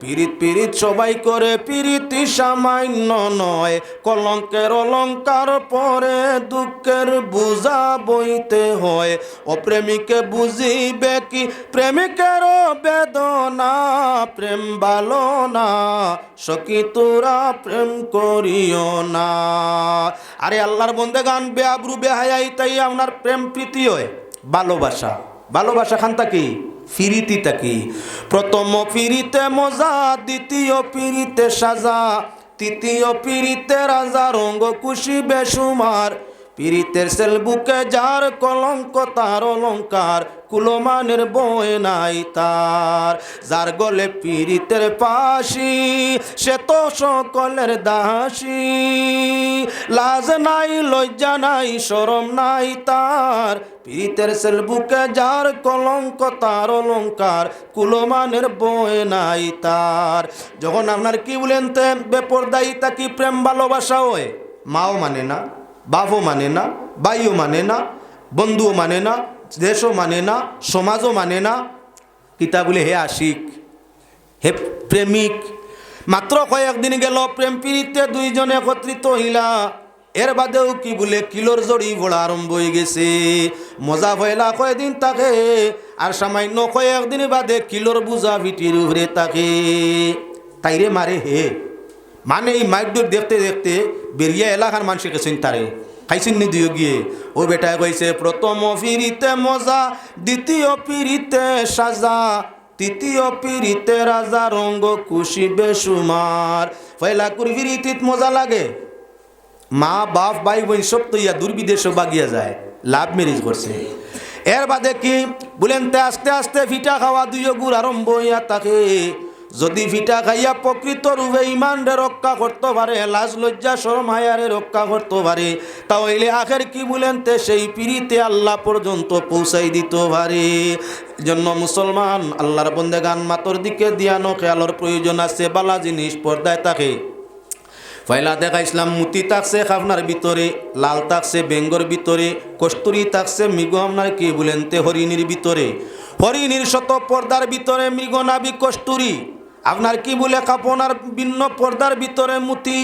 পিরিত পিরিত সবাই করে, পিরিতি সামান্য নয়। কলঙ্কের অলঙ্কার পরে দুঃখের বুঝা বইতে হয়। অপ্রেমিকে বুঝিবে কি? প্রেমিকের বেদনা, প্রেম ভালো না। সখী তোরা প্রেম করিও না। আরে আল্লাহর বন্দে গান, বেআব্রু, বেহায়াই, তাই আপনার প্রেম প্রীতি হয়। ভালোবাসা। ভালোবাসা খান্তা কি? ফিরিতি তাকি প্রথম ফিরিতে মজা দ্বিতীয় ফিরিতে সাজা তৃতীয় পিড়িতে রাজা রঙ্গ খুশি বেসুমার পিড়িতের সেল বুকে যার কলঙ্ক, তার অলঙ্কার কুলমানের বই নাই তার। যার গলে পিড়িতের পাশি, সে তো সকলের দাসী। লাজ নাই, লজ্জা নাই, শরম নাই তার। পিড়িতের সেল বুকে যার কলঙ্ক, তার অলঙ্কার কুলমানের বই নাই তার। যখন আপনার কি বলেন তে বেপরদায়ী তাকি প্রেম ভালোবাসা হয় মাও মানে না? বাপও মানে না, বাইও মানে না, বন্ধুও মানে না, দেশও মানে না, সমাজও মানে না। কিতা বলে, হে আশিক, হে প্রেমিক। মাত্র কয়েকদিন গেল, প্রেম পিড়িতে দুইজনে একত্রিত হইলা। এর বাদেও কি বলে, কিলোর জড়ি ভোড়া আরম্ভ হয়ে গেছে। মজা হইলা কয়েকদিন তাকে আর সামান্য কয়েকদিন বাদে কিলোর বুঝা ভিটির উপরে তাকে তাইরে মারে হে। মানে এই মাইকডোর দেখতে দেখতে বেরিয়া এলাকার মানুষকে চিন্তারে। খাইছেন নি দিও গিয়ে? ও বেটা কইছে, প্রথম ফিরিতে মজা, দ্বিতীয় পিড়িতে সাজা, তৃতীয় পিড়িতে রাজা রঙ্গ খুশি বেসুমার পয়লা কুর ফিরিতিত মজা লাগে। মা, বাপ ভাই বোন সব তো ইয়া দুর্বিদেশ বাগিয়া যায়, লাভ মেরিজ করছে। এর বাদে কি বলেন আস্তে আস্তে ফিটা খাওয়া দুইও গুড় আরম্ভ হইয়া তাকে যদি ফিটা খাইয়া প্রকৃত রূপে ইমানরে রক্ষা করতে পারে, লাজ লজ্জা শরম হায়ারে রক্ষা করতে পারে তাহলে আখের কি বলেন তে সেই পিড়িতে আল্লাহ পর্যন্ত পৌঁছাই দিতে পারে। জন্য মুসলমান, আল্লাহর বন্দে গান মাতর দিকে দিয়ানো খেয়ালোর প্রয়োজন আছে, বালা জিনিস পর্দায় থাকে। পয়লা দেখা ইসলাম মুতি থাকছে আপনার ভিতরে, লাল থাকছে বেঙ্গর ভিতরে, কস্তুরি থাকছে মৃগ আপনার কি বলেন তে হরিণীর ভিতরে। হরিণীর শত পর্দার ভিতরে মৃগ নাবি কস্তুরি আপনার কি বলে কাপনার ভিন্ন পর্দার ভিতরে মুতি?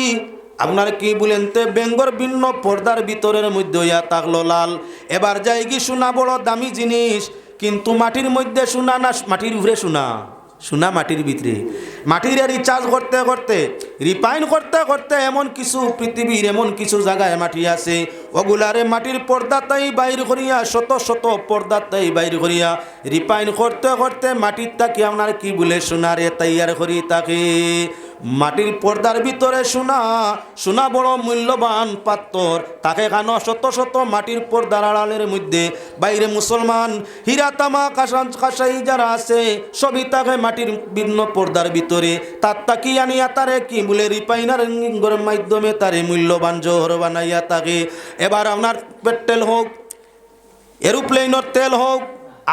আপনার কি বলেন তে বেঙ্গর ভিন্ন পর্দার ভিতরের মধ্যে ইয়া তাকলো লাল? এবার যাই কি শোনা বড় দামি জিনিস, কিন্তু মাটির মধ্যে শোনা না, মাটির উপরে শোনা। শোনা মাটির ভিতরে। মাটির রিচার্জ করতে করতে, রিফাইন করতে করতে এমন কিছু পৃথিবীর এমন কিছু জায়গায় মাটি আছে। ওগুলারে মাটির পর্দাতাই বাইর করিয়া, শত শত পর্দাতাই বাইর করিয়া, রিফাইন করতে করতে মাটির তাকে আপনার কি বলে সোনারে তৈয়ার করি তাকে। মাটির পর্দার ভিতরে সোনা সোনা বড় মূল্যবান পাত্তর তাকে কেন শত শত মাটির পর্দার আড়ালের মধ্যে বাইরে মুসলমান, হীরা তামা কাসাই যারা আছে, সবই তাকে মাটির ভিন্ন পর্দার ভিতরে তার তাকি আনিয়া তারে কি বলে রিপাইনার মাধ্যমে তারে মূল্যবান জোহর বানাইয়া তাকে। এবার আপনার পেট্রোল হোক এরোপ্লেনের তেল হোক,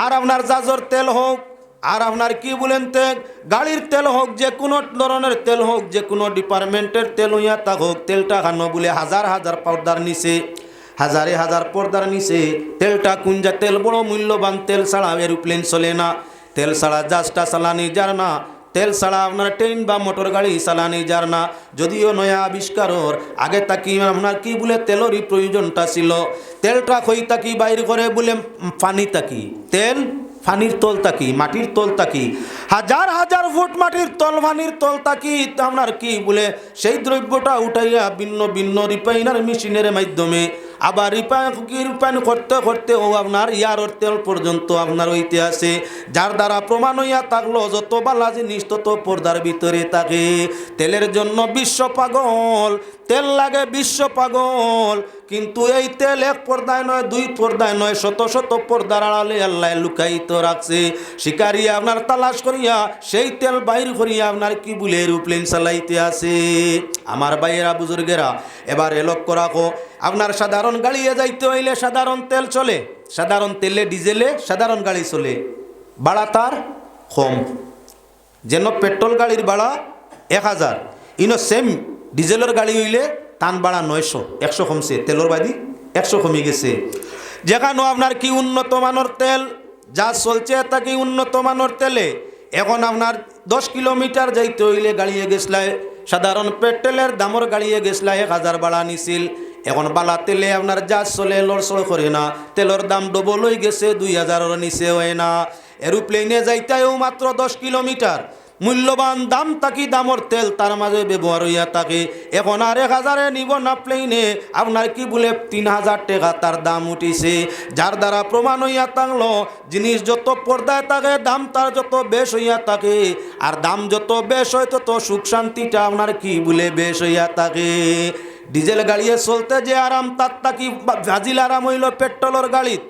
আর আপনার জাজর তেল হোক, আর আপনার কি বলেন তে, গাড়ির তেল হোক, যে কোনো ধরনের তেল হোক, যে কোনো ডিপার্টমেন্টের তেল হইয়া তা হোক, তেলটা খানো বলে হাজার হাজার পর্দার নিছে, হাজারে হাজার পর্দার নিচে তেলটা কুঞ্জা তেল বড় মূল্যবান তেল ছাড়া এরোপ্লেন চলে না। তেল ছাড়া জাহাজটা চালানি যার না। তেল ছাড়া আপনার ট্রেন বা মোটর গাড়ি চালানি যার না। যদিও নয়া আবিষ্কারর, আগে তাকি আপনার কি বলে তেলেরই প্রয়োজনটা ছিল। তেলটা খই তাকি বাইর করে বলে পানি তাকি তেল, পানির তল তাকি মাটির তল তাকি হাজার হাজার ফুট মাটির তল, পানির তল তাকি আপনার কি বলে? সেই দ্রব্যটা উঠাইয়া ভিন্ন ভিন্ন রিফাইনার মেশিনের মাধ্যমে আবার রিপান করতে করতে, ও আপনার ইয়ার তেল পর্যন্ত আপনার হইতে আছে যার দ্বারা প্রমাণ হইয়া থাকল যত বালা জিনিস তত পর্দার ভিতরে থাকে। তেলের জন্য বিশ্ব পাগল। তেল লাগে বিশ্ব পাগল, কিন্তু এই তেল এক পর্দায় নয়, দুই পর্দায় নয়, শত শত পর্দার আড়ালে আল্লাহ লুকাইত রাখছে। শিকারি আপনার তালাশ করিয়া, সেই তেল বাইর করিয়া আপনার কি বলে এরোপ্লেন চালাইতে আছে। আমার বাইরা বুজুর্গেরা, এবারে লক্ষ্য রাখো, আপনার সাধারণ গাড়িয়ে যাইতে হইলে সাধারণ তেল চলে, সাধারণ তেলে ডিজেলে সাধারণ গাড়ি চলে। ভাড়া তার কম। যেন পেট্রোল গাড়ির ভাড়া এক হাজার। ইনো সেম ডিজেলের গাড়ি হইলে টান বাড়া নয়শো, একশো কমছে তেলের বাদি একশো কমে গেছে। যেখানেও আপনার কি উন্নত মানের তেল, যা চলছে তা কি উন্নত মানের তেলে? এখন আপনার দশ কিলোমিটার যাইতে হইলে গাড়িয়ে গেছলাই সাধারণ পেট্রোলের দামর গাড়িয়ে গেছলাই এক হাজার বাড়া নিছিল। এখন বালা তেলে আপনার জাহাজ চলে লড়সড় করে না। তেলের দাম ডবল হয়ে গেছে, দুই হাজারের নিচে হয় না। এরোপ্লেনে যাইতেও মাত্র দশ কিলোমিটার। মূল্যবান দাম তাকি দামর তেল তার মাঝে ব্যবহার হইয়া থাকে। এখন আর এক হাজারে নিব না প্লেনে আপনার কি বলে তিন হাজার টাকা তার দাম উঠিছে। যার দ্বারা প্রমাণ হইয়া থাকল জিনিস যত পর্দায় থাকে, দাম তার যত বেশ হইয়া থাকে। আর দাম যত বেশ হয়, তত সুখ শান্তিটা আপনার কি বলে বেশ হইয়া থাকে। ডিজেল গাড়িয়ে চলতে যে আরাম, তার তাকি ভাজিল আরাম হইল পেট্রোলের গাড়িত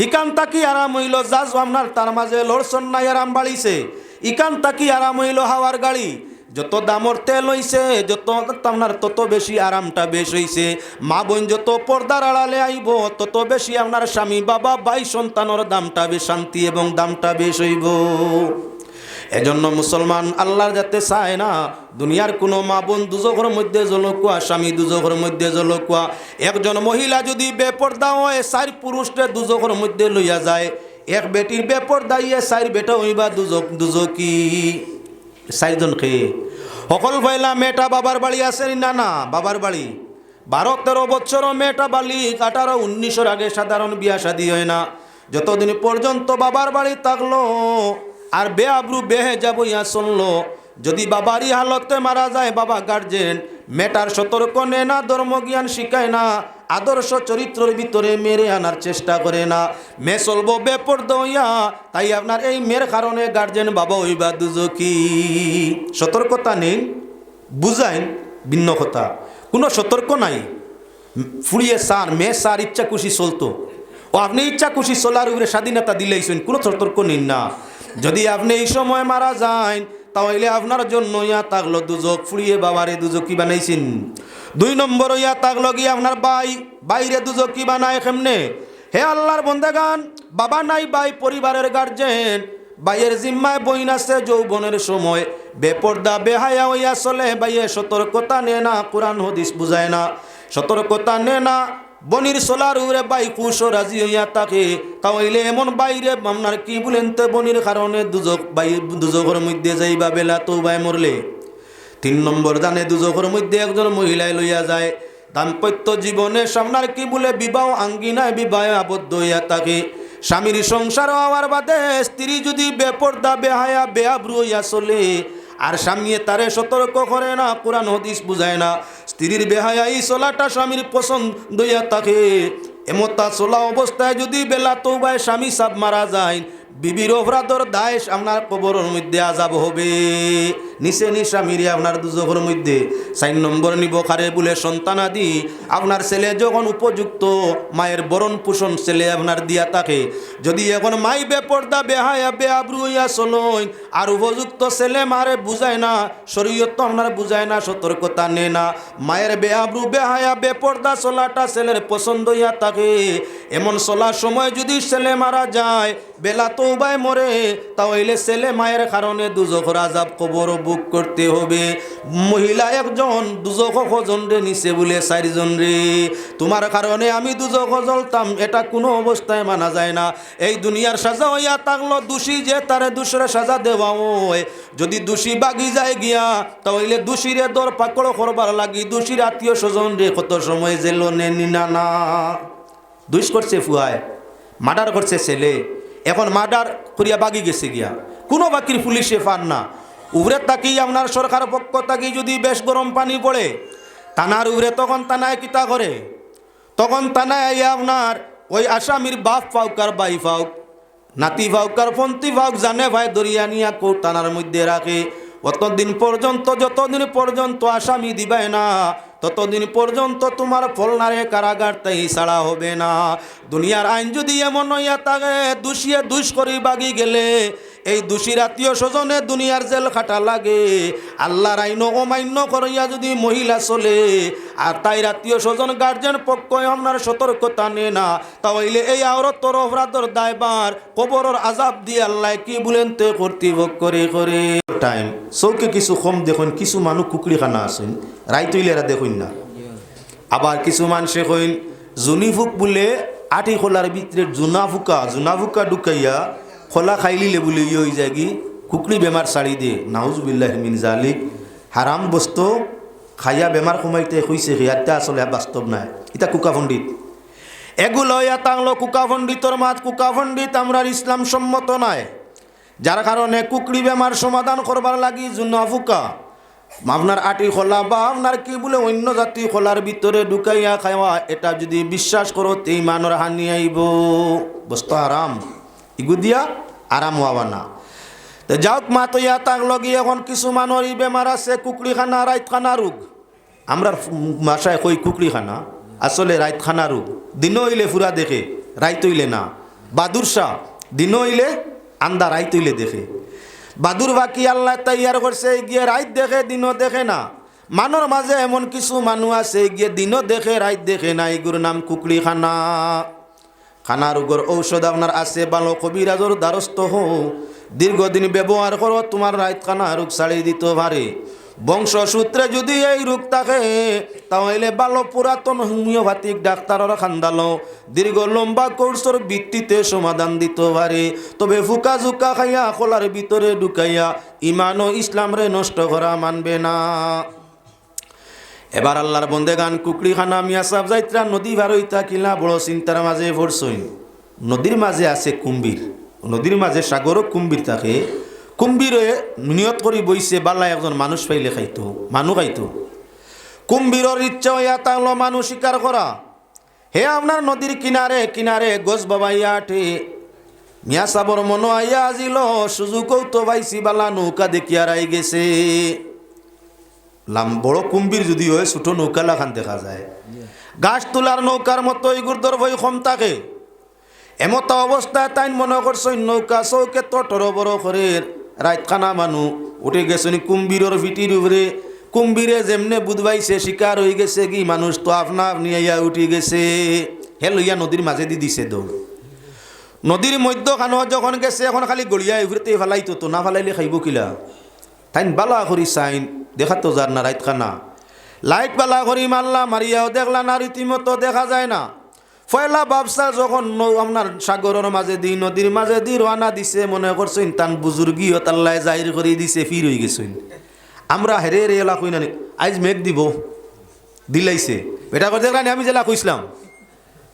হিকান তাকি আরাম হইল জাজ, আপনার তার মাঝে লড়ছন নাই আরাম বাড়িছে। ইকান তাকি আরাম হইল হাওয়ার গাড়ি। যত দামর তেল হইছে, যত আপনার তত বেশি আরামটা বেশ হইছে। মা বোন যত পর্দার আড়ালে আইব, তত বেশি আপনার স্বামী, বাবা, ভাই, সন্তানের দামটা বেশ শান্তি এবং দামটা বেশ হইব। এজন্য মুসলমান আল্লাহর যাতে চায় না, দুনিয়ার কোনো মা বোন দুজকের মধ্যে জলকুয়া, স্বামী দুজকের মধ্যে জলকুয়া। একজন মহিলা যদি বেপর্দা হয়, চার পুরুষকে দুজকের মধ্যে লইয়া যায়। এক বেটির বেপর্দা ইয়ে চার বেটা হইবা দুজক দুজকি। চারজন খেয়ে সকল ভাইলা মেয়েটা বাবার বাড়ি আছে না না বাবার বাড়ি। বারো তেরো বছর মেয়েটা বালিক আঠারো উনিশের আগে সাধারণ বিয়া শাদী হয় না। যতদিন পর্যন্ত বাবার বাড়ি থাকল, আর বে আব্রু বেহে যাব ইয়া শুনলো যদি বাবারই হালতে মারা যায় বাবা গার্জেন মেটার সতর্ক নে না ধর্মজ্ঞান শিখায় না আদর্শ চরিত্রের ভিতরে মেরে আনার চেষ্টা করে না। মে চলবো বেপর্দ হইয়া, তাই আপনার এই মেয়ের কারণে গার্জেন বাবা হইবা দুজকি। সতর্কতা নেই, বুঝাইন, ভিন্ন কথা। কোনো সতর্ক নাই। ফুড়িয়ে সার মেয়ে সার ইচ্ছা খুশি চলতো। ও আপনি ইচ্ছা খুশি চলার উপরে স্বাধীনতা দিলেইছেন, কোনো সতর্ক নিন না। যদি আপনি এই সময় মারা যান তাহলে আপনার জন্য ইয়া তাগলো দুজক, ফুড়িয়ে বাবারে দুজক কি বানাইছেন? দুই নম্বর ইয়া তাগলো গিয়ে আপনার বাই বাইরে দুজক কি বানায় কেমনে? হে আল্লাহর বন্দেগান, বাবা নাই বাই পরিবারের গার্জেন বাইয়ের জিম্মায় বইন আছে, যৌবনের সময় বেপর্দা, বেহায়া হইয়া চলে বাইয়ে সতর্কতা নে না, কোরআন, হদিস বুঝায় না। সতর্কতা নে না বনির সোলার উরে বাই কুশো রাজি হইয়া তাকে তাহলে এমন বাইরে আপনার কি বলেন তো বনির কারণে দুজক বাই দুজকের মধ্যে যাইবা বেলা তো বাই মরলে। তিন নম্বর জানে দুজকের মধ্যে একজন মহিলায় লইয়া যায়। দাম্পত্য জীবনে সামনার কি বলে বিবাহ আঙ্গিনায় বিবাহ আবদ্ধ হইয়া থাকে। স্বামীর সংসার হওয়ার বাদে স্ত্রী যদি বেপর্দা, বেহায়া, বেআব্রু হইয়া চলে আর স্বামী তারে সতর্ক করে না, কোরআন হদিস বুঝায় না। স্ত্রীর বেহায়া এই চলাটা স্বামীর পছন্দ হইয়া থাকে। এমতা চলা অবস্থায় যদি বেলা তৌবায় স্বামী সাপ মারা যায়, বিবির অপরাধর দায় আপনার কবরের মধ্যে আজাব হবে। নিচে নিশা মিরে আপনার দুজকের মধ্যে। চার নম্বর নিব খারে বলে সন্তানাদি আপনার ছেলে যখন উপযুক্ত, মায়ের বরণ পোষণ ছেলে আপনার দিয়া থাকে। যদি এখন মাই বেপর্দা, বেহায়া, বেআব্রু হইয়া চলইন আর উপযুক্ত ছেলে মারে বুঝায় না, শরীয়ত তো আপনার বুঝায় না, সতর্কতা নে না। মায়ের বেআব্রু, বেহায়া, বেপর্দা চলাটা ছেলের পছন্দ হইয়া থাকে। এমন চলার সময় যদি ছেলে মারা যায়, বেলা তো উবায় মরে, তাহলে ছেলে মায়ের কারণে দুজখর আজাব কবর বুক করতে হবে। মহিলা একজন দুজখ জন রে নিচে বলে চারিজন রে? তোমার কারণে আমি দুজখ জ্বলতাম, এটা কোনো অবস্থায় মানা যায় না। এই দুনিয়ার সাজা হইয়া থাকল দোষী যে তারে দুসরে সাজা দেওয়া হয়। যদি দোষী বাগি যায় গিয়া, তাহলে দোষীরে দর পাকড় করবার লাগি। দোষীর আত্মীয় স্বজন রে, কত সময় জেল নেনি না। না দুষ করছে ফুয়ায়, মার্ডার করছে ছেলে। এখন মার্ডার করিয়া বাগি গেছে গিয়া। কোনো বাকির পুলিশে পান না। উভরে তাকি আপনার সরকার পক্ষ তাকি যদি বেশ গরম পানি পড়ে, তানার উভরে তখন তানায় কিতা করে? তখন তানায় আইয়া আপনার ওই আসামির বাপ ফাউক আর বাই ফাউক, নাতি ফাউক আর ফন্তি ফাউক, জানে ভাই দরিয়া নিয়া কৌ টানার মধ্যে রাখে। অতদিন পর্যন্ত, যতদিন পর্যন্ত আসামি দিবে না, ততদিন পর্যন্ত তোমার ফলনারে কারাগার তাই ছাড়া হবে না। দুনিয়ার আইন যদি এমন হইয়া থাকে দুষিয়ে দুষ করি বাগি গেলে এই দোষীর আত্মীয় স্বজনে দুনিয়ার জেল খাটা লাগে। আল্লাহর আইন অমান্য করিয়া যদি মহিলা চলে, আর তাই আত্মীয় স্বজন গার্জেন পক্ষ আপনার সতর্কতা নে না। তাহলে এই আওরতর অপরাধর দায়বার কবরের আজাব দিয়ে আল্লাহ কি বলেন? তে কর্তৃপক্ষ করে করে। টাইম। চৌকে কিছু কম দেখুন, কিছু মানুষ কুকুরি খানা আছেন রাইতইলেরা দেখুন না। আবার কিছু মানুষে কইন জুনিফুক বলে আটি খোলার ভিতরে জুনা ফুকা জুনা ফুকা ঢুকাইয়া খোলা খাইলিলে বলে ইয়ে হয়ে যায় কি কুকড়ি বেমার ছাড়ি দিয়ে নাউজবিল্লাহ মিন জালিক। হারাম বস্তু খাইয়া বেমার সময়তে হইছে হিয়াতে আসলে বাস্তব নাই। এটা কুকা পণ্ডিত এগুলো ইয়াতাংলো কুকা পণ্ডিতর মাত। কুকা পণ্ডিত আমরার ইসলাম সম্মত নয় যার কারণে কুকড়ি বেমার সমাধান করবার লাগি জুন ফুকা আপনার আটি খোলা বা আপনার কি বলে অন্য জাতি খোলার ভিতরে ঢুকাইয়া খাওয়া এটা যদি বিশ্বাস করো তেই মানর হানি আইব বস্তু আরাম ইগু দিয়া আরাম হওয়া না তো যাওক মা তো ইয়া তাক লগি এখন কিছু মানুষ ই বেমার আছে কুকড়ি খানা রাইত খানা রোগ আমরা মাসায় কই কুকড়ি খানা আসলে রাইত খানা রোগ দিন হইলে ফুরা দেখে রাইত হইলে না। বাদুর শাহ দিন হইলে আন্দা রাইত হইলে দেখে। বাদুর বাকি আল্লাহ তৈয়ার করছে গিয়ে রাইত দেখে দিনও দেখে না। মানুর মাঝে এমন কিছু মানুষ আছে গিয়ে দিনও দেখে রাইত দেখে না এগুর নাম কুকড়ি খানা রোগর ঔষধ আপনার আছে ভালো কবিরাজর দ্বারস্থ হও। দীর্ঘদিন ব্যবহার করো, তোমার রাইত খানা রোগ ছাড়িয়ে দিতে পারে। বংশসূত্রে যদি এই রোগ থাকে, তাহলে ভালো পুরাতন হোমিওপ্যাথিক ডাক্তাররা খান্দালো। দীর্ঘ লম্বা কোর্সের ভিত্তিতে সমাধান দিতে পারে। তবে ফুকা জুকা খাইয়া, খোলার ভিতরে ঢুকাইয়া ইমান ও ইসলাম রে নষ্ট করা মানবে না। এবার আল্লাহর বন্দে গান কুকড়ি খানা মিয়া সাহেব যাইত্রা, নদী ভারইতা কিলা বড় চিন্তার মাঝে পড়ছইন নদীর মাঝে আছে কুম্ভীর। নদীর মাঝে সাগরও কুম্ভীর থাকে। কুম্ভীরে নিয়ত করি বইছে বাল্লা একজন মানুষ পাইলে খাইতো মানুষ খাইতো। কুম্ভীরের ইচ্ছা হইয়া তাহলো মানুষ শিকার করা। হে আপনার নদীর কিনারে কিনারে গোস বাবাইয়া আঠে মিয়া সাবর মনো আইয়া আজিল সুযোগও তো পাইছি, বালা নৌকা দেখিয়া রাই গেছে। লাম বড় কুম্ভীর যদি হয়, ছোটো নৌকা লাখান দেখা যায়। গাছ তোলার নৌকার মতো ইগুরদর ভয় কম থাকে। এমতো অবস্থায় তাই মনে করছে নৌকা চৌকে তো টর বড় করে রাত খানা মানু উঠে গেছে কুম্ভীরের ভিটির উপরে। কুম্ভীরে যেমনে বুধবাইছে, শিকার হয়ে গেছে কি? মানুষ তো আপনা আপনি ইয়া উঠে গেছে। হে লইয়া নদীর মাঝে দি দিছে দৌড়। নদীর মধ্যখানো যখন গেছে, এখন খালি গড়িয়া উভরিতে ফেলাইতো তো, না ফেলাইলে খাইব কিলা? তাইন বালা করি চাইন দেখাতো যার না রাইত খানা। লাইট বালা করি মারলা, মারিয়াও দেখলা না, রীতিমতো দেখা যায় না। পয়লা ব্যবসা যখন আপনার সাগরের মাঝে দি, নদীর মাঝে দি রানা দিছে, মনে করছেন তান বুজুর্গি তাল্লাই জাহির করে দিছে, ফির হয়ে গেছেন। আমরা হেরে রে এলা কই না আজ মেঘ দিব। দিলাইছে। এটা করে দেখলাম আমি জেলা কইসলাম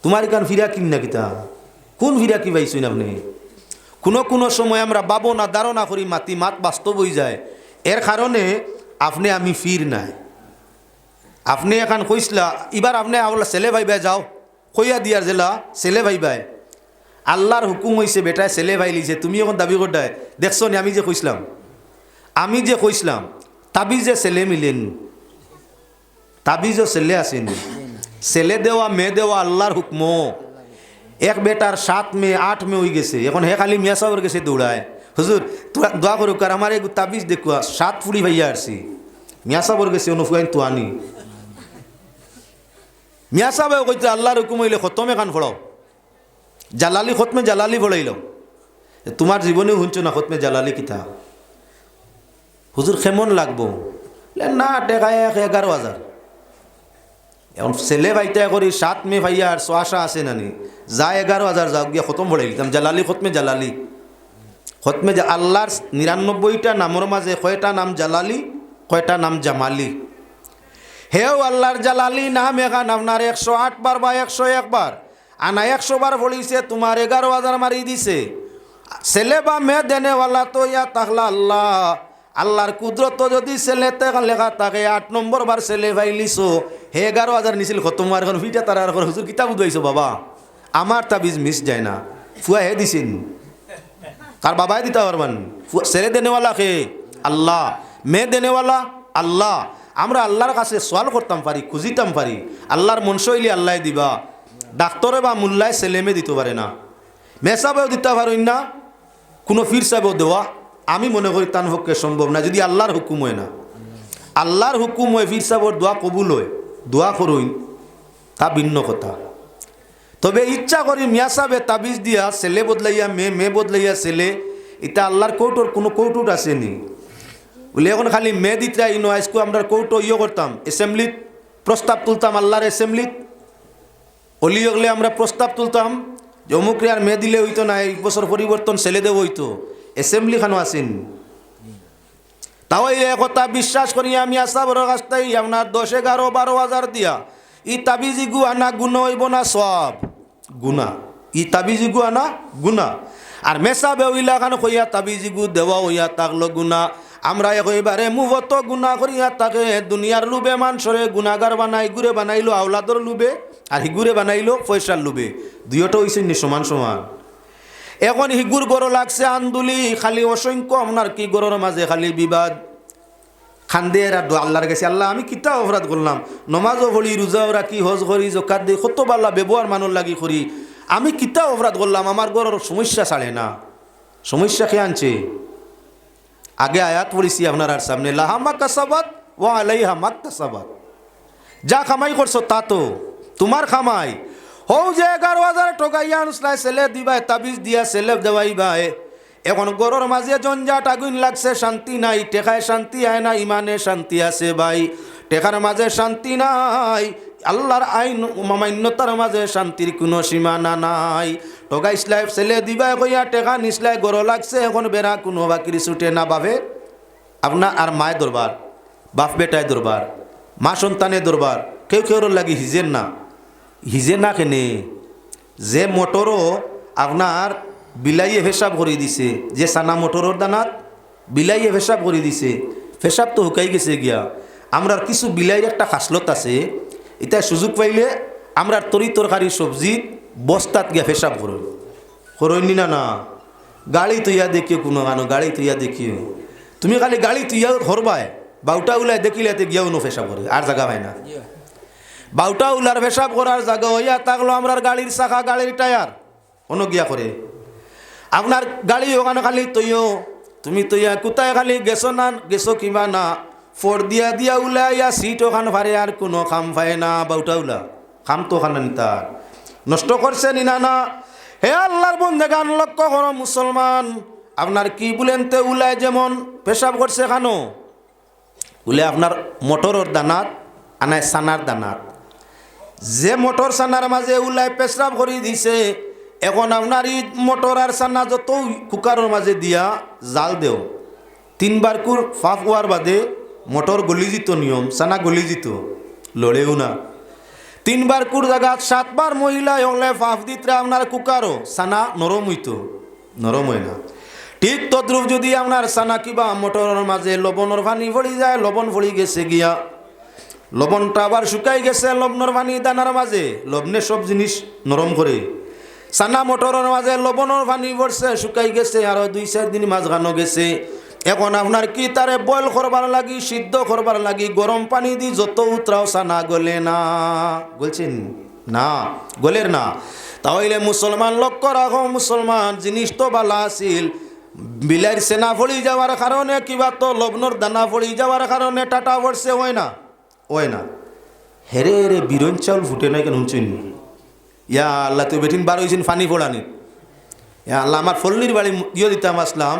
তোমার কান ফিরা কিন না কিতা? কোন ফিরা কি পাইছেন আপনি? কোনো কোনো সময় আমরা বাবো না ধারণা করি, মাতি, মাত বাস্তব হয়ে যায়। এর কারণে আপনি আমি ফির নাই। আপনি এখন কইসলা এবার আপনি আওলা ছেলে ভাই ভাই যাও। কইয়া দিয়ার জেলা, ছেলে ভাই ভাই আল্লাহর হুকুম হয়েছে বেটায় ছেলে ভাই লিছে, তুমি এখন দাবি করতে দেখছ নি, আমি যে কইসলাম, আমি যে কইসলাম তাবি যে ছেলে মিলেন তাবিজও ছেলে আসেনি ছেলে দেওয়া, মেয়ে দেওয়া আল্লাহর হুকম। এক বেটার সাত মে আট মে হয়ে গেছে। এখন হে খালি মিয়া সাহর গেছে দৌড়ায়। হুজুর, তোরা দোয়া করুক আর আমার এক তাবিজ দেখুয়া সাত ফুড়ি ভাইয়া আসছি। মিয়া সাহর গেছে অনুফুয়াইন আনি মিয়া সাহেব কইতে, আল্লাহর হুকুম হইলে খতমে কান ফড়াও। জালালি খতমে জালালি ফড়াইল। তোমার জীবনে শুনছো না, খতমে জালালি কিতা? হুজুর, কেমন লাগবো? না টেকায় এক, এগারো হাজার। এখন ছেলে ভাইটা করি, সাত মে ভাইয়া আর সোয়াশা আছে নানি। যা এগারো হাজার যাও গিয়া খতম ফড়াই দিতাম জালালি খতমে জালালি। খতমে জা- আল্লাহর নিরানব্বইটা নামের মাঝে কয়টা নাম জালালি, কয়টা নাম জামালি? হেও আল্লাহর জালালি নাম এখান আপনার একশো আট বার বা একশো একবার আনা একশো বার বলিছে, তোমার এগারো হাজার মারি দিছে। ছেলে বা মেয়ে দেনেওয়ালা তো ইয়া তাহলা আল্লাহ। আল্লাহর কুদরত যদি ছেলে লেখা থাকে, আট নম্বর বার ছেলে ভাইলিছো হে এগারো হাজার নিছিল খতম আর এখন ফিটা তার আর হুজুর কিতাব উদ্বাইছো বাবা। আমার তাবিজ মিস যায় না। ফুয়া হে দিছেন। কার বাবাই দিতে পারবেন। ছেলে দেনেওয়ালা কে? আল্লাহ। মেয়ে দেনেওয়ালা আল্লাহ। আমরা আল্লাহর কাছে সোয়াল করতাম পারি, খুঁজিতাম পারি। আল্লাহর মনস হইলে আল্লাহ দিবা। ডাক্তরে বা মুল্লায় ছেলে মেয়ে দিতে পারে না। মেসাবেও দিতে পারেন না। কোনো ফির সাহেবও দেওয়া। আমি মনে করি তার পক্ষে সম্ভব না, যদি আল্লাহর হুকুম হয় না। আল্লাহর হুকুম হয় ফির সাহেবর দোয়া কবুল হয়। দোয়া করুন। তা ভিন্ন কথা। তবে ইচ্ছা করি মিয়া সাহেবে তাবিজ দিয়া ছেলে বদলাইয়া, মেয়ে মেয়ে বদলাইয়া ছেলে এটা আল্লাহর কৌটোর, কোনো কৌটুর আসেনি। বলে এখন খালি মেয়ে দিতে ইনো আজকে আমরা কৌটো ইয়ে করতাম অ্যাসেম্বলিত প্রস্তাব তুলতাম, আল্লাহর অ্যাসেম্বলিত অলি হলে আমরা প্রস্তাব তুলতাম যে অমুকরে আর মেয়ে দিলে হইতো না, এই বছর পরিবর্তন ছেলে দেব হইতো অ্যাসেম্বলি খানো আসেন। তাও এই কথা বিশ্বাস করি আমি আসাবর কাছটাই আপনার দশ এগারো, বারো হাজার দিয়া, ই তাবিজি গু আনা গুণ হইব না সব। গুণা। ই তাবিজি গু আনা গুণা। আর মেসা বেউইলা খান কইয়া তাবিজি গু দেওয়া হইয়া তাকলো গুণা। আমরা একেবারে মুভত গুণা করিয়া তাকে দুনিয়ার লুবে মানসরে গুণাগার বানাই গুড়ে বানাইলো আওলাদর লুবে আর হিগুরে বানাইলো পয়সার লুবে দুইটা হইছে নি সমান সমান। এখন হিগুর গরো লাগছে আন্দুলি, খালি অসংখ্য আপনার কি গরোর মাঝে খালি বিবাদ? খান্দের আর আল্লাহর কাছে, আল্লাহ, আমি কিতা অপরাধ করলাম? নমাজও ভরি রোজাও রাখি, হজ করি জকাত দিই কত বাল্লা ব্যবহার মানুষ লাগি করি। আমি কিতা অপরাধ করলাম? আমার গরোর সমস্যা ছাড়ে না। সমস্যা কে আনছে? আগে আয়াত পড়েছি আপনার আর সামনে লাহামা কাসাবাত ও আলাইহা মাক কাসাবাত। যা খামাই করছ তা তো, তোমার খামাই হও যে এগারো হাজার টকাইয়া আনসলাই ছেলে দিবাই, তাবিজ দিয়া, ছেলে দেওয়াইবাই এখন গরর মাঝে জঞ্জাট আগুন লাগছে, শান্তি নাই। টেকায় শান্তি আয় না, ইমানে শান্তি আছে ভাই। টেকার মাঝে শান্তি নাই, আল্লাহর আইন মান্যতার মাঝে শান্তির কোনো সীমানা নাই। টকা ইসলাই ছেলে দিবাই কইয়া টেকা নিসলাই গরো লাগছে, এখন বেড়া কোনো বাকির ছুটে না বাবে আপনার আর মায়ের দরবার, বাপ বেটায় দরবার, মা সন্তানের দরবার, কেউ কেউ লাগি হিজের না। হিজে না কেনে, যে মোটরও আপনার বিলাইয়ে ফেসাব করে দিছে। যে সানা মোটরের দানাত বিলাইয়ে ফেসাব করে দিছে। ফেসাব তো হুকাই গেছে গিয়া। আমরার কিছু বিলাইয়ের একটা খাসলত আছে। এটা সুযোগ পাইলে আমরার তরি তরকারি সবজি বস্তাত গিয়া ফেসাব করই করইনি না না গাড়ি তুইয়া দেখিও কোনো গানো গাড়ি তুইয়া দেখিও। তুমি খালি গাড়ি তুইয়া ধরবাই বাউটা উলাই দেখিলে এতে গিয়াও নো ফেসাব করে আর জায়গা হয় না। বাউটা উলার পেশাব করার জায়গা হইয়া থাকল আমরার গাড়ির চাকা গাড়ির টায়ার গিয়া করে আপনার গাড়ি ওখানে খালি তৈও তুমি তৈয়া কোথায় খালি? গেছো না, গেছো কিবা না? ফোর দিয়া দিয়া উলাইয়া সিট ওখান ফারে আর কোনো খাম পায় না, বাউটা উলা খাম তো ওখানে তার। নষ্ট করছে নি না না। হে আল্লাহর বন্ধে গান লক্ষ্য করো মুসলমান। আপনার কি বলেন তে উলায় যেমন পেশাব করছে খানো বলে আপনার মোটরের দানাত, আনায় সানার দানাত। যে মোটর সানার মাঝে উলাই পেশরাব করে দিছে এখন আপনার ই মোটর আর সানা যত কুকারের মাঝে দিয়া জাল দেও। তিনবার কুর ফাফ হওয়ার বাদে মোটর গলি যেত নিয়ম সানা গলি যেত লড়েও না। তিনবার কুর জায়গাত সাতবার মহিলা হলে ফাফ দিতে আপনার কুকারও সানা নরম হইতো নরম হয় না। ঠিক তদ্রুপ যদি আপনার সানা কিবা মোটরের মাঝে লবণের পানি পড়ি যায়, লবণ পড়ি গেছে গিয়া লবণটা আবার শুকাই গেছে লবণের পানি দানার মাঝে লবণে সব জিনিস নরম করে সানা মোটরের মাঝে লবণের পানি পড়ছে শুকাই গেছে আরও দুই চার দিন মাছ গানো গেছে। এখন আপনার কি তারে বয়ল করবার লাগি, সিদ্ধ করবার লাগি গরম পানি দি যত উতরাও সানা গলে না। বলছেন না। গলের না। তাহলে মুসলমান লক্ষ্য রাখো মুসলমান জিনিস তো বালা আছিল। বিলাইর সেনা ফড়ি যাওয়ার কারণে কিবা তো লবণর দানা ফড়ি যাওয়ার কারণে টাটা পড়ছে হয় না? ওই না। হেরে হেরে বিরন চাউল ফুটে নাই কেন শুনছেন ইয়া আল্লাহ, তুই বেঠিন বার হয়েছেন ফানি ফোড়ানি। ইয়া আল্লাহ, আমার ফল্লির বাড়ি ইয়ে দিতাম আসলাম,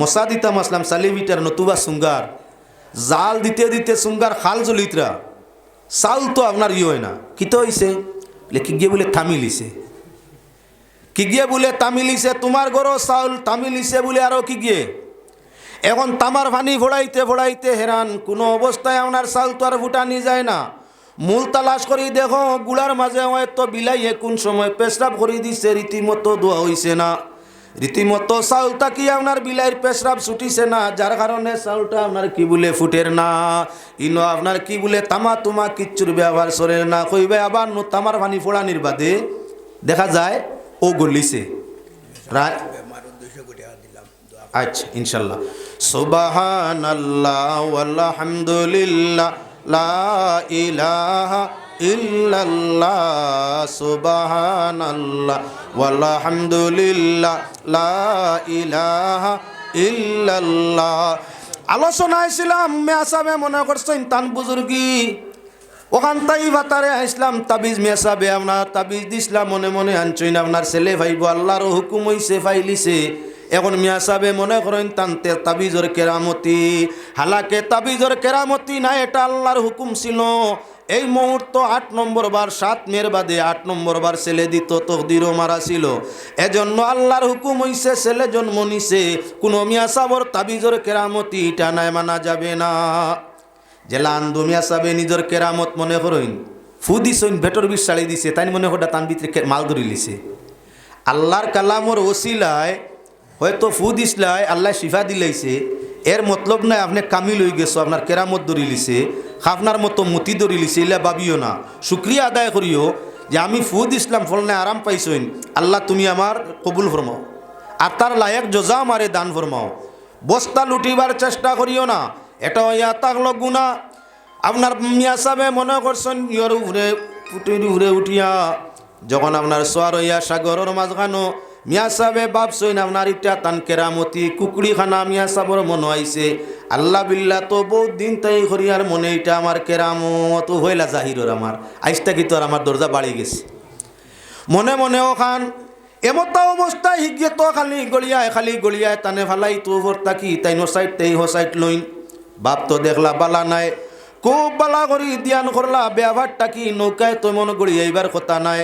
মশা দিতাম আসলাম সালিবিটার নতুবা সুঙ্গার। জাল দিতে দিতে সুঙ্গার খাল জলিতরা। চাউল তো আপনার ইয়ে হয় না, কি তো হয়েছে কি গিয়ে বলে থামিলিছে কি গিয়ে বলে তামিলিছে তোমার গরো চাউল তামিলিছে বলে আরও কি গিয়ে? এখন তামার পানি ফোড়াইতে ফোড়াইতে হেরান, কোনো অবস্থায় আপনার চাল তো আর ফুটানি যায় না। মূল তালাশ করি দেখো গুড়ার মাঝে হয়তো বিলাইয়ে কোন সময় পেশরাব করে দিছে, রীতিমতো দোয়া হইছে না। রীতিমতো চাউলটা কি আপনার বিলাইয়ের পেশরাব ছুটিছে না? যার কারণে চাউলটা আপনার কি বলে ফুটের না। ইনো আপনার কি বলে তামা তুমা কিচ্ছুর ব্যবহার সরে না। কইবে আবার নো তামার পানি ফোড়ানির বাদে। দেখা যায়, ও গলিছে। আচ্ছা ইনশাল্লাহ। সুবাহান আল্লাহ আলহামদুলিল্লাহ লা ইলাহা লা ইলাহা মেয়াসাবে মনে করছেন, তান বুজুর্গি, ওখান তাই ভাতারে আসলাম তাবিজ মেসাবে আপনার তাবিজ দিছিলাম মনে মনে আনছইন আপনার ছেলে ভাইব, আল্লাহর হুকুম হইছে, ফাইলিছে। এখন মিয়া সাহেবে মনে করেন, তানতে তাবিজর কেরামতি। হালাকে তাবিজর কেরামতি না, এটা আল্লাহর হুকুম ছিল। এই মুহূর্ত আট নম্বর বার, সাত মেয়ের বাদে আট নম্বর বার ছেলে দিত, তকদিরও মারা ছিল। এজন্য আল্লাহর হুকুম হইছে, ছেলে জন্ম নিছে। কোনো মিয়া সাবর তাবিজর কেরামতি এটা নাই, মানা যাবে না। জেলা আন্দু মিয়া সাবে নিজের কেরামত মনে করইন ফু দিছইন ভেটর বিষ শাড়ি দিছে, তাই মনে হঠাৎ তান ভিতরে মাল ধরি লিছে আল্লাহর কালামর ওসিলায় হয়তো ফু দিসলায় আল্লাহ শিফা দিলাইছে। এর মতলব নাই আপনি কামিল হয়ে গেছো, আপনার কেরামত ধরি লিছে, আপনার মতো মতি ধরি লিছে ইলা ভাবিও না। শুক্রিয়া আদায় করিও যে আমি ফু দিসলাম ফলনে আরাম পাইছইন। আল্লাহ তুমি আমার কবুল ফরমাও। আর তার লায়ক জজা আমারে দান ফরমাও। বস্তা লুটিবার চেষ্টা করিও না, এটা ইয়া তাকলো গুণা আপনার মিয়া সাহেবে মনে করছেন, ইয়র উড়ে পুটির উড়ে উঠিয়া, যখন আপনার সোয়ার হইয়া সাগরের মাঝখানো মিয়া সাহেবে ভাবছইন আপনার ইটা তান কেরামতি কুকুরি খানা মিয়া সাবর মনে হয়েছে আল্লাহ বিল্লা তো বহুত দিন তাই হরিয়ার মনে এটা আমার কেরামত হইলা জাহিরর আমার। আইসটা কি তোর? আমার দরজা বাড়ি গেছে। মনে মনে ওখান এমতা অবস্থায় হিগে তো খালি গলিয়ায় খালি গলিয়ায় তানে ফালাই তো ভর্তা কি? তাই নো সাইড তাই হো সাইড লইন। বাপ তো দেখলা বালা নাই। খুব বালা করি দিয়ান করলা, ব্যবহারটা কি? নৌকায় তো মনে করি এইবার কথা নাই।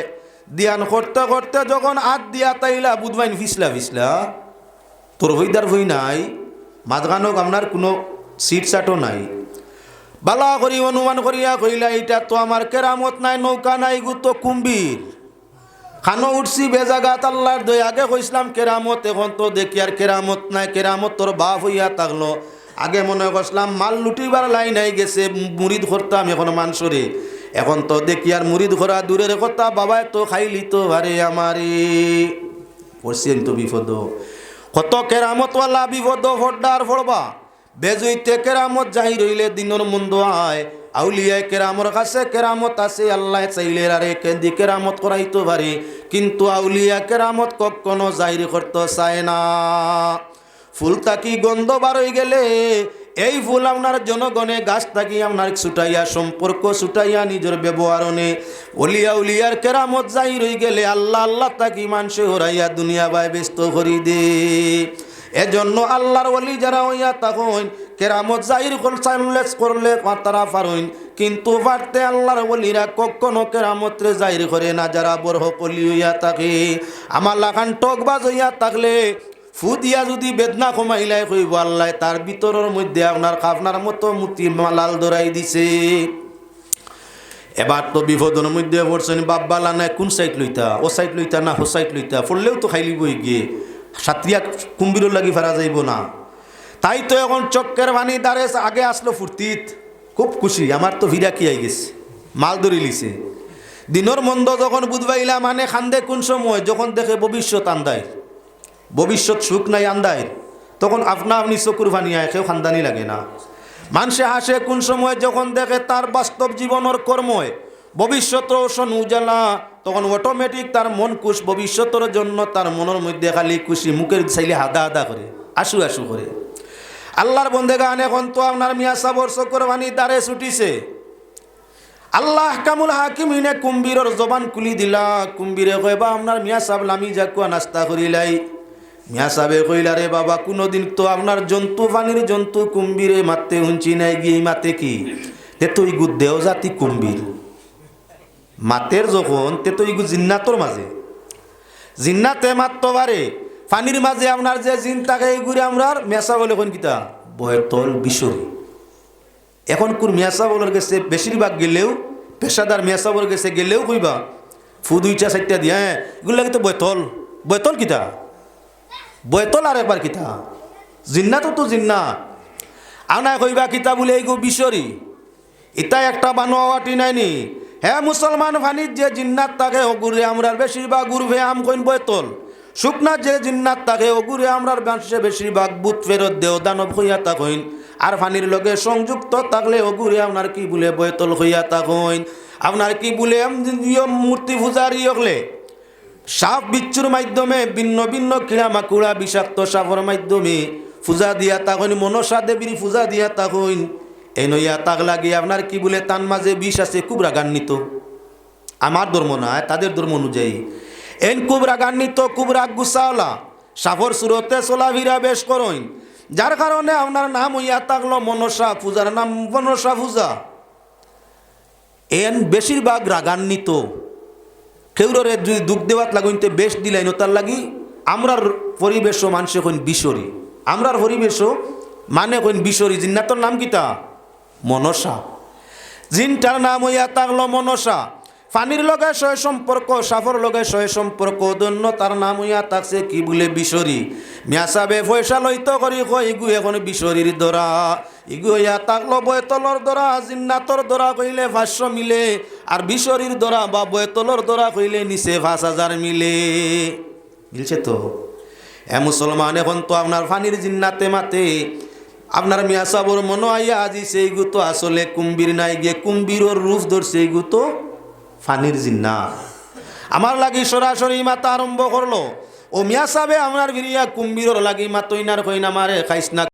দিয়ান করতে করতে যখন হাত দিয়া তাইলা বুধবাইন ফিসলা ফিসলা তোর হইদার হই নাই মাঝখানক আপনার কোনো সিট সাটও নাই। বালা করি, অনুমান করিয়া কইলা এটা তো আমার কেরামত নাই, নৌকা নাই গু তো কুম্ভীর। খানো উঠছি বেজাগাত আল্লাহর দই আগে কইসলাম কেরামত এখন তো দেখি আর কেরামত নাই, কেরামত তোর বাপ হইয়া থাকল। আগে মনে করছিলাম মাল লুটিবার লাইন নাই গেছে মুড়িদ করতাম এখন মানসরে। এখন তো দেখি আর মুড়িদ করা দূরের কথা বাবায় তো খাইলি তো ভারে আমারে। পড়ছেন তো বিপদ। কত কেরামতওয়ালা বিপদ ফড্ডার ফড়বা বেজইতে কেরামত যাই রইলে দিনর মন্দ আয়। আউলিয়ায় কেরামর কাছে কেরামত আছে, আল্লাহ চাইলে আরে কেন্দি কেরামত করাইতে পারে কিন্তু আউলিয়া কেরামত কখনো জাহির করতে চায় না। ফুল তাকি গন্ধ বার গেলে এই ফুল আপনার জনগণে গাছ থাকি আপনার ছুটাইয়া সম্পর্ক ছুটাইয়া নিজের ব্যবহারণে। অলিয়া উলিয়ার কেরামত যাই রই গেলে আল্লাহ আল্লাহ তাকি মানুষে হরাইয়া দুনিয়া বাই ব্যস্ত করি দে। এজন্য আল্লাহর ওলি যারা হইয়া তখন কেরামত জাহির করলে করলে তারা পারইন কিন্তু পারতে আল্লাহর ওলিরা কখনো কেরামতরে জাহির করে না, যারা বরহ কলি হইয়া থাকে। আমার লাখান টকবাজ হইয়া থাকলে ফু দিয়া যদি বেদনা কমাইলাই কইব আল্লাহ, তার ভিতরের মধ্যে আপনার আপনার মতো মুতি মালাল ধরাই দিছে। এবার তো বিপদের মধ্যে পড়ছেন বাব্বালা নাই, কোন সাইড লইতা? ও সাইড লইতা না হো সাইড লইতা? পড়লেও তো খাইলিবই গিয়ে সাত্রিয়া কুম্বিরও লাগি ফেরা যাইব না। তাই তো এখন চক্কের বাণী দাঁড়ে আগে আসলো ফুর্তিত। খুব খুশি, আমার তো ভিড়া কি আই গেছে? মাল ধরি লিছে। দিনর মন্দ যখন বুধবাইলা মানে খান্দে কোন সময়, যখন দেখে ভবিষ্যৎ আন্দায়। ভবিষ্যৎ সুখ নাই আন্দায়। তখন আপনা আপনি চকুর ভানি আয় কেউ খানদানি লাগে না। মানুষে হাসে, কোন সময় যখন দেখে তার বাস্তব জীবনের কর্ময় ভবিষ্যৎ রোশন উজালা তখন অটোমেটিক তার মন খুশ ভবিষ্যতের জন্য তার মনের মধ্যে খালি খুশি, মুখের চাইলে হাদা হাদা করে আশু আশু করে আল্লাহর বন্ধে গান এখন তো আপনার মিয়া সাবর চকর বাণী দ্বারে ছুটিছে। আল্লাহ কামুল হাকিমিনে কুম্বীরের জবান খুলি দিলা। কুম্বীরে কইবা আপনার মিয়া সাহেব লামি জাকুয়া নাস্তা করিলাই মিয়া সাহেবে কইলা রে বাবা, কোনোদিন তো আপনার জন্তু পানির জন্তু কুম্বীরে মারতে হুঁচি নাই গিয়ে মাতে কি? তে তো ইগু দেও জাতি কুম্বীর মাতের যখন, তে তো ইগু জিন্নাতর মাঝে। জিন্নাতে মারতে পারে। পানির মাঝে আপনার যে জিন থাকে এইগুলি আমরার মেসা বলে কোন কিতা? বয়তল বিশরী। এখন কোন মিয়াসা বলার গেছে বেশিরভাগ গেলেও, পেশাদার মিয়াসা বলার গেছে গেলেও কইবা, ফু দুইটা, চারটা দিয়া হ্যাঁ এগুলো লাগে তো বয়তল বয়তল কিতা? বয়তল আর একবার কিতা জিন্নাত। তো তো জিন্না আনা কইবা কিতা বলে এইগো বিশরি ইটা একটা বানোয়াটি নাইনি হ্যাঁ মুসলমান ফানির যে জিন্নাত থাকে ওগুরে আমরার বেশিরভাগ গুরুভে আম কইন বয়তল শুকনা যে জিন্নাত থাকে ওগুরে আমরার বাংশে বেশিরভাগ বুত ফেরত দেও দানব হইয়া তা কইন আর ফানির লগে সংযুক্ত থাকলে ওগুরে আপনার কি বলে বয়তল হইয়া তা কইন আপনার কি বলে মূর্তি পূজারি হলে সাপ বিচ্ছুর মাধ্যমে ভিন্ন ভিন্ন কিড়া মাকুড়া বিষাক্ত সাপের মাধ্যমে পূজা দিয়া তাকইন মনসা দেবীর পূজা দিয়া তাকইন এই নইয়া তাক লাগিয়ে আপনার কি বলে তার মাঝে বিষ আছে খুব রাগান্বিত আমার ধর্ম না, তাদের ধর্ম অনুযায়ী। এন খুব রাগান্বিত খুব রাগ গুসাওলা, সাফর সুরতে চলাভিরা বেশ করইন। যার কারণে আপনার নাম হইয়া থাকল মনসা পূজার নাম মনসা পূজা। এন বেশিরভাগ রাগান্বিত। কেউরে যদি দুঃখ দেওয়াত লাগুনতে বেশ দিলাই তার লাগি আমরার পরিবেশও মানুষ কইন বিশরি। আমরার পরিবেশও মানে কইন বিশরি। জিন্নাতর নাম কিতা? মনসা। জিনটার নাম হইয়া তাগলো মনসা। পানির লগে সয় সম্পর্ক, সাফর লগে সয় সম্পর্ক, দন্য তার নাম হইয়া তাকছে কি বলে বিশরি। মিয়াসাবে পয়সা লইত করি কই ইগু এখন বিশরির দরা। ইগু হইয়া তাকলো বয়তলর দরা জিন্নাতর দরা কইলে ভাষ্য মিলে। আর বিশরির দরা বা বয়তলর দরা কইলে নিচে পাঁচ হাজার মিলে। মিলছে তো? এ মুসলমান এখন তো আপনার ফানির জিন্নাতে মাতে। আপনার মিয়া সাবর মনে আইয়া আজি সেই গুতো আসলে কুম্বির নাই গিয়ে কুম্বিরর রূপ ধরছে এই গুতো। ফানির জিন্না। আমার লাগি সরাসরি মাতা আরম্ভ করল। ও মিয়া সাবে, আমার বিরিয়া কুম্বিরর লাগি মাতইনার কইনা মারে, খাইস না